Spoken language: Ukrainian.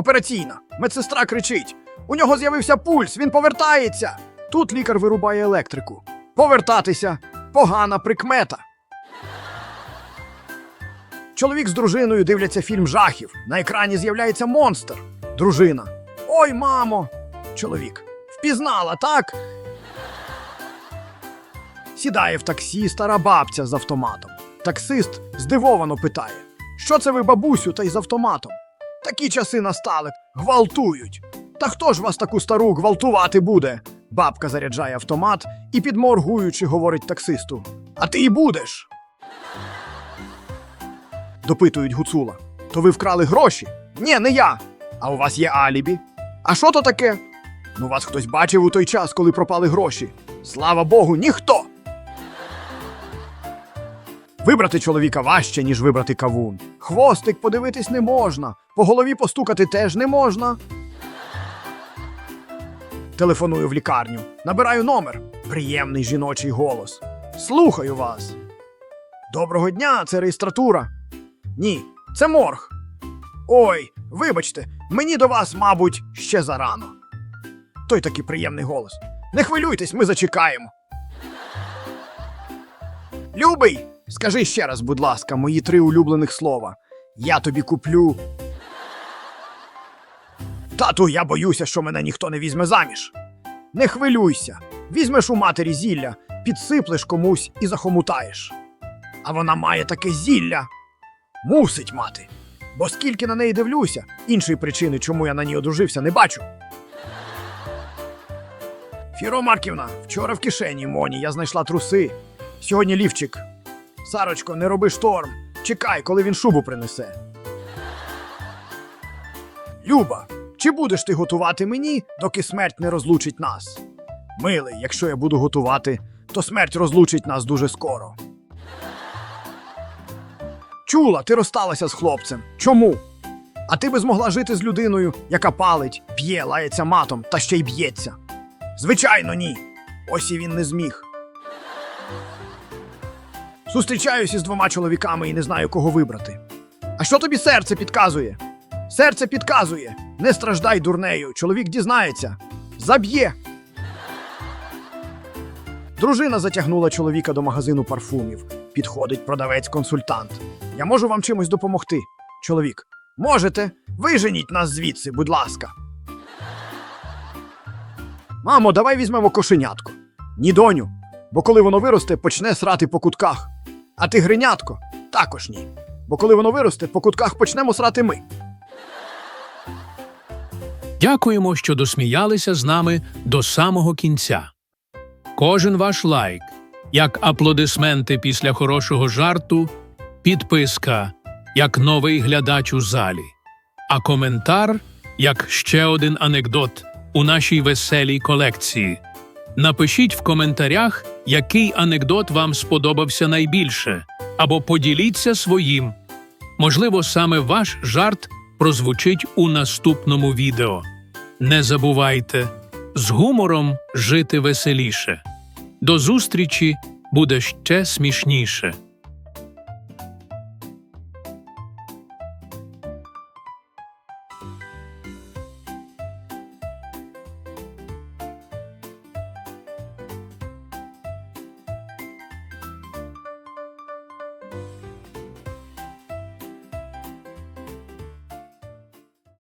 Операційна. Медсестра кричить. У нього з'явився пульс, він повертається. Тут лікар вирубає електрику. Повертатися погана прикмета. Чоловік з дружиною дивляться фільм жахів. На екрані з'являється монстр. Дружина. Ой, мамо. Чоловік. Впізнала, так? Сідає в таксі стара бабця з автоматом. Таксист здивовано питає: Що це ви, бабусю, та й з автоматом? Такі часи настали, гвалтують. Та хто ж вас таку стару гвалтувати буде? Бабка заряджає автомат і, підморгуючи, говорить таксисту: А ти і будеш. Допитують гуцула. То ви вкрали гроші? Ні, не я. А у вас є алібі. А що то таке? Ну, вас хтось бачив у той час, коли пропали гроші. Слава Богу, ніхто. Вибрати чоловіка важче, ніж вибрати кавун. Хвостик подивитись не можна, по голові постукати теж не можна. Телефоную в лікарню, набираю номер. Приємний жіночий голос. Слухаю вас. Доброго дня, це реєстратура. Ні, це морг. Ой, вибачте, мені до вас, мабуть, ще зарано. Той такий приємний голос. Не хвилюйтесь, ми зачекаємо. Любий, скажи ще раз, будь ласка, мої три улюблених слова. Я тобі куплю. Тату, я боюся, що мене ніхто не візьме заміж. Не хвилюйся. Візьмеш у матері зілля, підсиплеш комусь і захомутаєш. А вона має таке зілля. Мусить мати. Бо скільки на неї дивлюся, іншої причини, чому я на ній одружився, не бачу. Фіро Марківна, вчора в кишені Моні я знайшла труси. Сьогодні лівчик. Сарочко, не роби шторм. Чекай, коли він шубу принесе. Люба, чи будеш ти готувати мені, доки смерть не розлучить нас? Милий, якщо я буду готувати, то смерть розлучить нас дуже скоро. Чула, ти розсталася з хлопцем. Чому? А ти би змогла жити з людиною, яка палить, п'є, лається матом та ще й б'ється. Звичайно, ні. Ось і він не зміг. Зустрічаюся з двома чоловіками і не знаю, кого вибрати. А що тобі серце підказує? Серце підказує. Не страждай дурнею. Чоловік дізнається. Заб'є. Дружина затягнула чоловіка до магазину парфумів. Підходить продавець-консультант. Я можу вам чимось допомогти. Чоловік. Можете. Виженіть нас звідси, будь ласка. Мамо, давай візьмемо кошенятко. Ні, доню, бо коли воно виросте, почне срати по кутках. А ти гринятко? Також ні. Бо коли воно виросте, по кутках почнемо срати ми. Дякуємо, що досміялися з нами до самого кінця. Кожен ваш лайк, як аплодисменти після хорошого жарту, підписка, як новий глядач у залі, а коментар як ще один анекдот у нашій веселій колекції. Напишіть в коментарях, який анекдот вам сподобався найбільше, або поділіться своїм. Можливо, саме ваш жарт прозвучить у наступному відео. Не забувайте з гумором жити веселіше. До зустрічі буде ще смішніше.